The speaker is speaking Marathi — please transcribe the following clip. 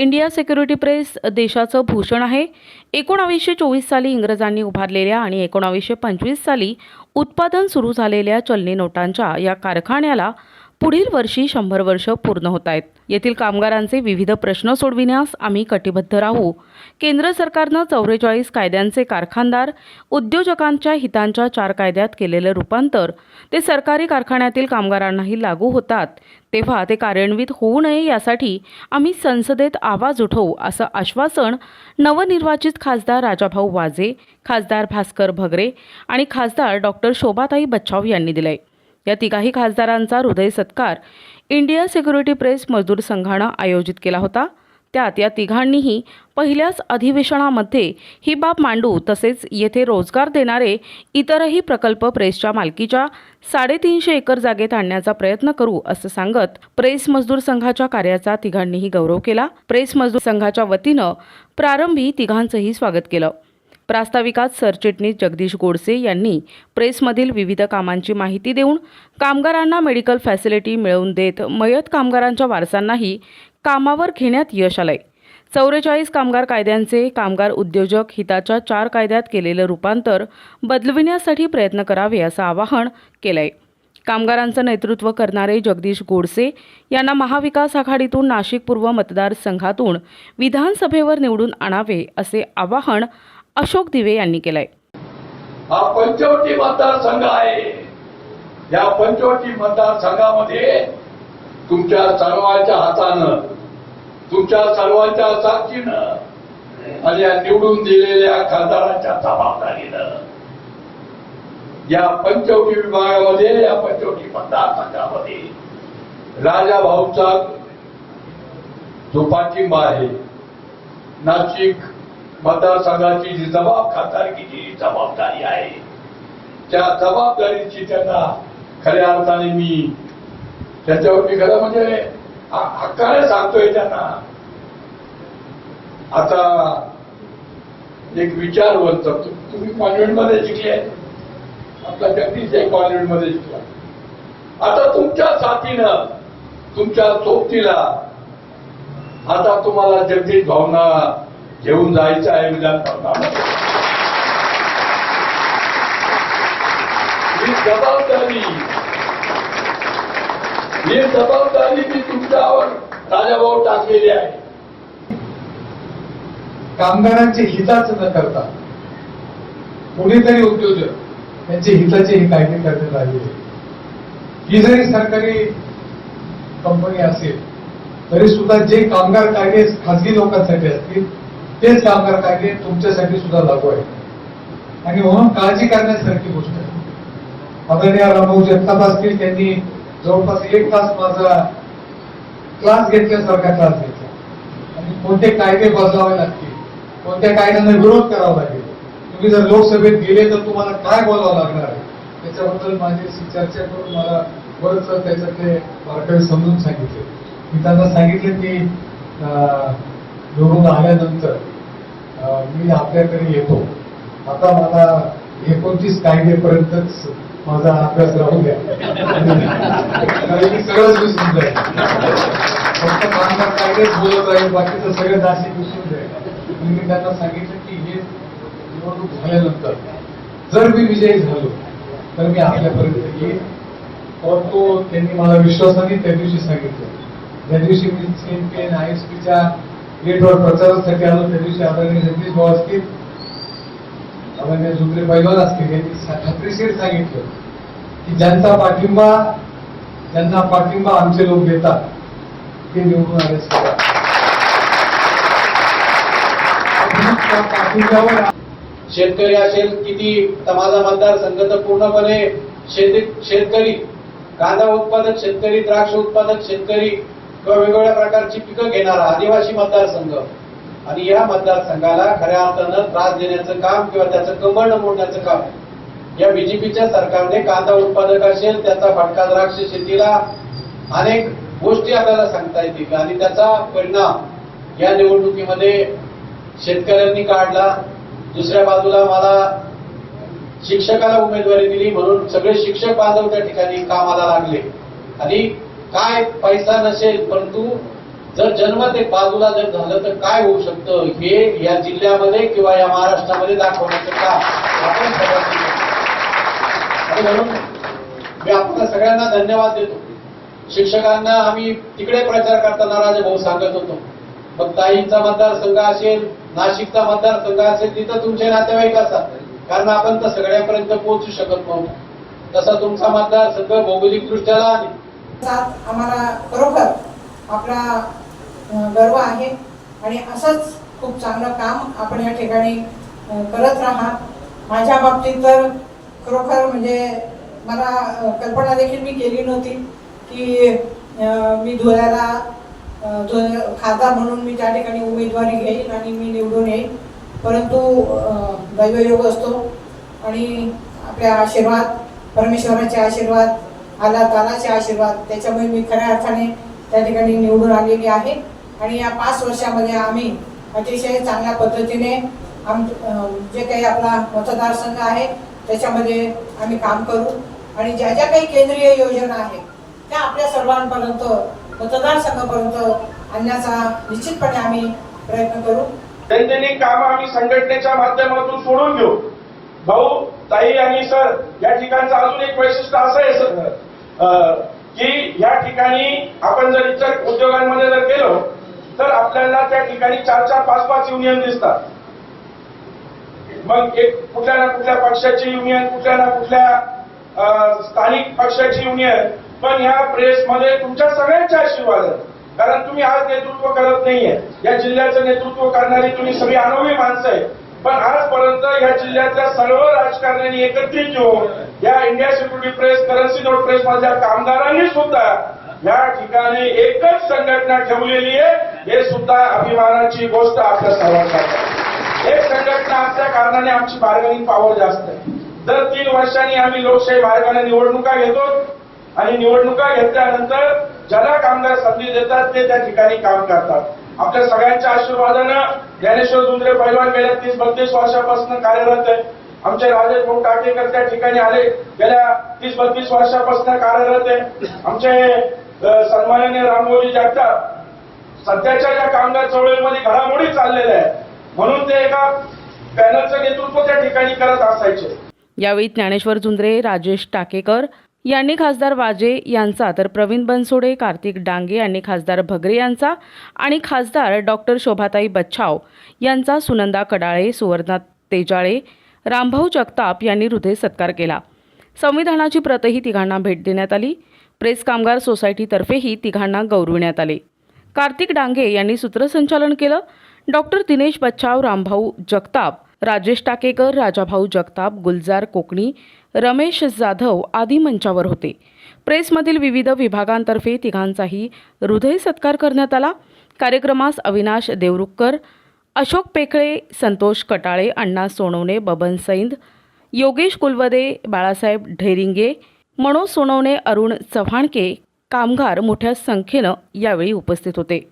इंडिया सिक्युरिटी प्रेस देशाचं भूषण आहे. एकोणावीसशे चोवीस साली इंग्रजांनी उभारलेल्या आणि एकोणावीसशे पंचवीस साली उत्पादन सुरू झालेल्या चलनी नोटांच्या या कारखान्याला पुढील वर्षी शंभर वर्ष पूर्ण होत आहेत. येथील कामगारांचे विविध प्रश्न सोडविण्यास आम्ही कटिबद्ध राहू. केंद्र सरकारनं चौवेचाळीस कायद्यांचे कारखानदार उद्योजकांच्या हितांच्या चार कायद्यात केलेलं रूपांतर ते सरकारी कारखान्यातील कामगारांनाही लागू होतात. तेव्हा ते कार्यान्वित होऊ नये यासाठी आम्ही संसदेत आवाज उठवू असं आश्वासन नवनिर्वाचित खासदार राजाभाऊ वाजे खासदार भास्कर भगरे आणि खासदार डॉक्टर शोभाताई बच्छाव यांनी दिलंय. या तिघाही खासदारांचा हृदय सत्कार इंडिया सिक्युरिटी प्रेस मजदूर संघानं आयोजित केला होता. त्यात या तिघांनीही पहिल्याच अधिवेशनामध्ये ही बाब मांडू तसेच येथे रोजगार देणारे इतरही प्रकल्प प्रेसच्या मालकीच्या साडेतीनशे एकर जागेत आणण्याचा प्रयत्न करू असं सांगत प्रेस मजदूर संघाच्या कार्याचा तिघांनीही गौरव केला. प्रेस मजदूर संघाच्या वतीनं प्रारंभी तिघांचंही स्वागत केलं. प्रास्ताविकात सरचिटणीस जगदीश गोडसे यांनी प्रेसमधील विविध कामांची माहिती देऊन कामगारांना मेडिकल फॅसिलिटी मिळवून देत मयत कामगारांच्या वारसांनाही कामावर घेण्यात यश आलंय. चौवेचाळीस कामगार कायद्यांचे कामगार उद्योजक हिताच्या चार कायद्यात केलेलं रूपांतर बदलविण्यासाठी प्रयत्न करावे असं आवाहन केलंय. कामगारांचं नेतृत्व करणारे जगदीश गोडसे यांना महाविकास आघाडीतून नाशिक पूर्व मतदारसंघातून विधानसभेवर निवडून आणावे असे आवाहन अशोक दिवे यांनी केलाय. हा पंचवटी मतदारसंघ आहे. या पंचवटी मतदारसंघामध्ये तुमच्या सर्वांच्या हातानं तुमच्या सर्वांच्या साक्षीनं आणि या निवडून दिलेल्या खासदारांच्या जबाबदारीनं या पंचवटी विभागामध्ये या पंचवटी मतदारसंघामध्ये राजा भाऊचा जो पाठिंबा आहे. नाशिक मतदारसंघाची जी जबाब खासदारकीची जी जबाबदारी आहे त्या जबाबदारीची त्यांना खऱ्या अर्थाने मी त्याच्यावर मी खरं म्हणजे हक्काने सांगतोय त्यांना. आता एक विचार बोलतो तुम्ही कॉन्व्हेंटमध्ये शिकले. आपला जगदीश एक कॉन्व्हेंटमध्ये शिकला. आता तुमच्या साथीनं तुमच्या सोबतीला आता तुम्हाला जगदीश भावना घेऊन जायचं आहे विधानसभा ही जबाबदारी ही जबाबदारी मी तुमच्यावर राजाभाऊ टाकलेली आहे. कामगारांचे हिताच न करता कोणीतरी उद्योजक त्यांचे हिताचे हे कायदे करण्यात आलेले ही जरी सरकारी कंपनी असेल तरी सुद्धा जे कामगार कायदे खासगी लोकांसाठी असतील तेच कामगार कायदे तुमच्यासाठी सुद्धा लागू आहेत आणि म्हणून काळजी करण्यासारखी गोष्ट आहे. आदरणीय रामभाऊ जगताप असतील त्यांनी जवळपास एक तास माझा क्लास घेतल्यासारखा क्लास घेतला. आणि कोणते कायदे बदलावे लागतील कोणत्या कायद्यांना विरोध करावा लागेल तुम्ही जर लोकसभेत गेले तर तुम्हाला काय बोलावं लागणार आहे? त्याच्याबद्दल माझी चर्चा करून मला बरंच त्याच्यातले बारकावे समजून सांगितले. मी त्यांना सांगितलं की निवडून आल्यानंतर मी आपल्याकडे येतो. आता मला एकोणतीस कायदेपर्यंतच माझा अभ्यास राहू द्या. मी सगळंच विसरून जाईल. फक्त कामगार कायदेच बोलत राहील बाकीचं सगळं नाशिक विसरून जाईल. मी त्यांना सांगितलं की हे निवडणूक झाल्यानंतर जर मी विजयी झालो तर मी आपल्यापर्यंत येईल तो त्यांनी मला विश्वासाने त्या दिवशी सांगितलं. त्या दिवशी मी सीएनपीएन आयएसपीच्या गेटवर प्रचारासाठी आलो त्या दिवशी आदरणीय जगदीश भाऊ असतील आदरणीय जुत्रे पैलवान असतील यांनी सा- खात्रीशीर सांगितलं की ज्यांचा पाठिंबा ज्यांना पाठिंबा आमचे लोक देतात ते निवडून आले असतात. पाठिंब्यावर शेतकरी असेल किती समाजा माझा मतदारसंघ तर पूर्णपणे शेती शेतकरी कांदा उत्पादक शेतकरी द्राक्ष उत्पादक शेतकरी किंवा वेगवेगळ्या प्रकारची पिकं घेणारा आदिवासी मतदारसंघ. आणि या मतदारसंघाला खऱ्या अर्थानं त्रास देण्याचं काम किंवा त्याचं कमळ मोडण्याचं काम या बीजेपीच्या सरकारने कांदा उत्पादक असेल त्याचा फटका द्राक्ष शेतीला अनेक गोष्टी आपल्याला सांगता येतील. आणि त्याचा परिणाम या निवडणुकीमध्ये शेतकऱ्यांनी काढला. दुसऱ्या बाजूला मला शिक्षकाला उमेदवारी दिली म्हणून सगळे शिक्षक बांधव त्या ठिकाणी कामाला लागले. आणि काय पैसा नसेल परंतु जर जन्म ते बाजूला जर झालं तर काय होऊ शकतं? हे या जिल्ह्यामध्ये किंवा या महाराष्ट्रामध्ये दाखवण्याचं का आपण म्हणून मी आपल्या सगळ्यांना धन्यवाद देतो. शिक्षकांना आम्ही तिकडे प्रचार करताना राजभाऊ सांगत होतो. मग ताईंचा मतदारसंघ असेल नाशिकचा मतदारसंघ असेल तिथं तुमचे नातेवाईक असतात. कारण आपण तर सगळ्यापर्यंत पोहोचू शकत नव्हतो. तसा तुमचा मतदारसंघ भौगोलिक दृष्ट्याला लहान साथ आम्हाला खरोखर आपला गर्व आहे. आणि असंच खूप चांगलं काम आपण या ठिकाणी करत राहा माझ्या बाबतीत तर खरोखर म्हणजे मला कल्पना देखील मी केली नव्हती की मी धुळ्याला अं, खासदार म्हणून मी त्या ठिकाणी उमेदवारी घेईन आणि मी निवडून येईन. परंतु दैवयोग असतो. आणि आपल्या आशीर्वाद परमेश्वराचे आशीर्वाद आला तालाचे आशीर्वाद. त्याच्यामुळे मी खऱ्या अर्थाने त्या ठिकाणी निवडून आलेली आहे. आणि या पाच वर्षामध्ये आम्ही अतिशय चांगल्या पद्धतीने आम जे काही आपला मतदारसंघ आहे त्याच्यामध्ये आम्ही काम करू. आणि ज्या ज्या काही केंद्रीय योजना आहेत त्या आपल्या सर्वांपर्यंत मतदारसंघापर्यंत आणण्याचा निश्चितपणे आम्ही प्रयत्न करू. दैनंदिन काम आम्ही संघटनेच्या माध्यमातून सोडून घेऊ भाऊ ताई आणि सर या ठिकाणचं अजून एक वैशिष्ट्य असं आहे सर. की या ठिकाणी आपण जर इतर उद्योगांमध्ये जर गेलो तर आपल्याला त्या ठिकाणी चार चार पाच पाच युनियन दिसतात. मग एक कुठल्या ना कुठल्या पक्षाची युनियन कुठल्या ना कुठल्या स्थानिक पक्षाची युनियन पण ह्या प्रेसमध्ये तुमच्या सगळ्यांच्या आशीर्वाद आहेत. कारण तुम्ही आज नेतृत्व करत नाहीये. या जिल्ह्याचं नेतृत्व करणारी तुम्ही सगळी अनुभवी माणसं आहे पण आजपर्यंत या जिल्ह्यातल्या सर्व राजकारण्यांनी एकत्रित येऊन या India security press currency note press मधल्या कामगारांनी सुद्धा या ठिकाणी एकच संघटना ठेवलेली आहे. हे सुद्धा अभिमानाची गोष्ट आपल्या सर्वांसाठी एक संघटना असल्या कारणाने आमची बार्गेनिंग पॉवर जास्त आहे दर तीन वर्षांनी आम्ही लोकशाही मार्गाने निवडणुका घेतो आणि निवडणुका घेतल्यानंतर ज्याला कामगार संधी देतात ते त्या ठिकाणी काम करतात. आपल्या सगळ्यांच्या आशीर्वादानं ज्ञानेश्वर दुंद्रे पैलवान गेल्या तीस बत्तीस वर्षापासून कार्यरत आहे आमचे राजेश भाऊ टाकेकर त्या ठिकाणी आले गेल्या तीस बत्तीस वर्षापासून कार्यरत आहे आमचे अ, सन्माननीय रामभाऊजी जगताप सध्याच्या या कामगार चळवळीमध्ये घडामोडी चाललेल्या आहेत म्हणून ते एका पॅनलचं नेतृत्व त्या ठिकाणी करत असायचे. यावेळी ज्ञानेश्वर झुंद्रे राजेश टाकेकर यांनी खासदार वाजे यांचा तर प्रवीण बनसोडे कार्तिक डांगे यांनी खासदार भगरे यांचा आणि खासदार डॉक्टर शोभाताई बच्छाव यांचा सुनंदा कडाळे सुवर्णा तेजाळे रामभाऊ जगताप यांनी हृदय सत्कार केला. संविधानाची प्रतही तिघांना भेट देण्यात आली. प्रेस कामगार सोसायटीतर्फेही तिघांना गौरविण्यात आले. कार्तिक डांगे यांनी सूत्रसंचालन केलं. डॉक्टर दिनेश बच्छाव रामभाऊ जगताप राजेश टाकेकर राजाभाऊ जगताप गुलजार कोकणी रमेश जाधव आदी मंचावर होते. प्रेसमधील विविध विभागांतर्फे तिघांचाही हृदय सत्कार करण्यात आला. कार्यक्रमास अविनाश देवरुखकर अशोक पेखळे संतोष कटाळे अण्णा सोनवणे बबन सैंद योगेश कुलवदे बाळासाहेब ढेरिंगे मनोज सोनवणे अरुण चव्हाणके कामगार मोठ्या संख्येनं यावेळी उपस्थित होते.